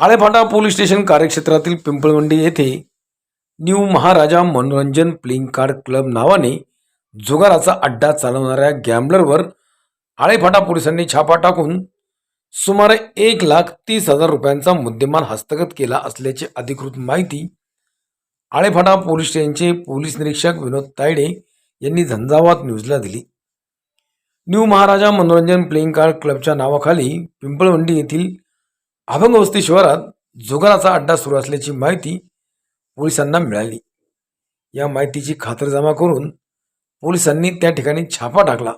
Alephata police station कार्यक्षेत्रातील पिंपळवंडी येथे new महाराजा मनोरंजन प्लेइंग कार्ड क्लब नावाने जुगाराचा अड्डा चालवणाऱ्या गॅम्बलरवर आळेफाटा पोलिसांनी छापा टाकून सुमारे एक लाख तीस हजार रुपयांचा मुद्देमाल हस्तगत केला असल्याची अधिकृत माहिती आळेफाटा पोलीस स्टेशनचे पोलीस निरीक्षक विनोद तायडे यांनी झंझावात न्यूजला दिली. न्यू महाराजा मनोरंजन प्लेइंग कार्ड क्लबच्या नावाखाली पिंपळवंडी येथील अभंग वस्ती शिवारात जुगाराचा अड्डा सुरू असल्याची माहिती पोलिसांना मिळाली. या माहितीची खातरजमा करून पोलिसांनी त्या ठिकाणी छापा टाकला.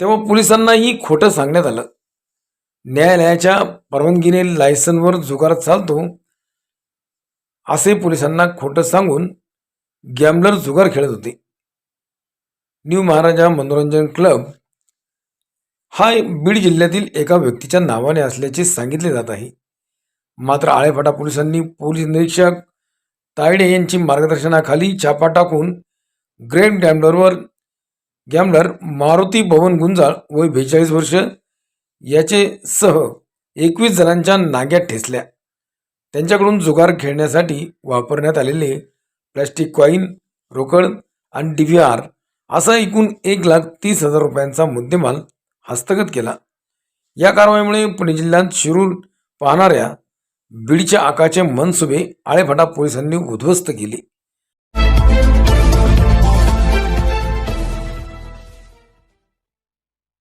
तेव्हा पोलिसांनाही खोटं सांगण्यात आलं. न्यायालयाच्या परवानगीने लायसनवर जुगार चालतो असे पोलिसांना खोटं सांगून गॅम्बलर जुगार खेळत होते. न्यू महाराजा मनोरंजन क्लब हा बीड जिल्ह्यातील एका व्यक्तीच्या नावाने असल्याचे सांगितले जात आहे. मात्र आळेफाटा पोलिसांनी पोलीस निरीक्षक तायडे यांची मार्गदर्शनाखाली छापा टाकून ग्रेट गॅम्बलरवर गॅम्बलर मारुती भवन गुंजाळ वय बेचाळीस वर्ष याचे सह एकवीस जणांच्या नाग्यात ठेचल्या. त्यांच्याकडून जुगार खेळण्यासाठी वापरण्यात आलेले प्लॅस्टिक कॉईन रोकड आणि डी व्ही आर असा एकूण एक लाख तीस हजार रुपयांचा मुद्देमाल हस्तगत केला. या कारवाईमुळे पुणे जिल्ह्यात शिरून पाहणाऱ्या बीडच्या आकाचे मनसुबे आळेफाटा पोलिसांनी उद्ध्वस्त केले.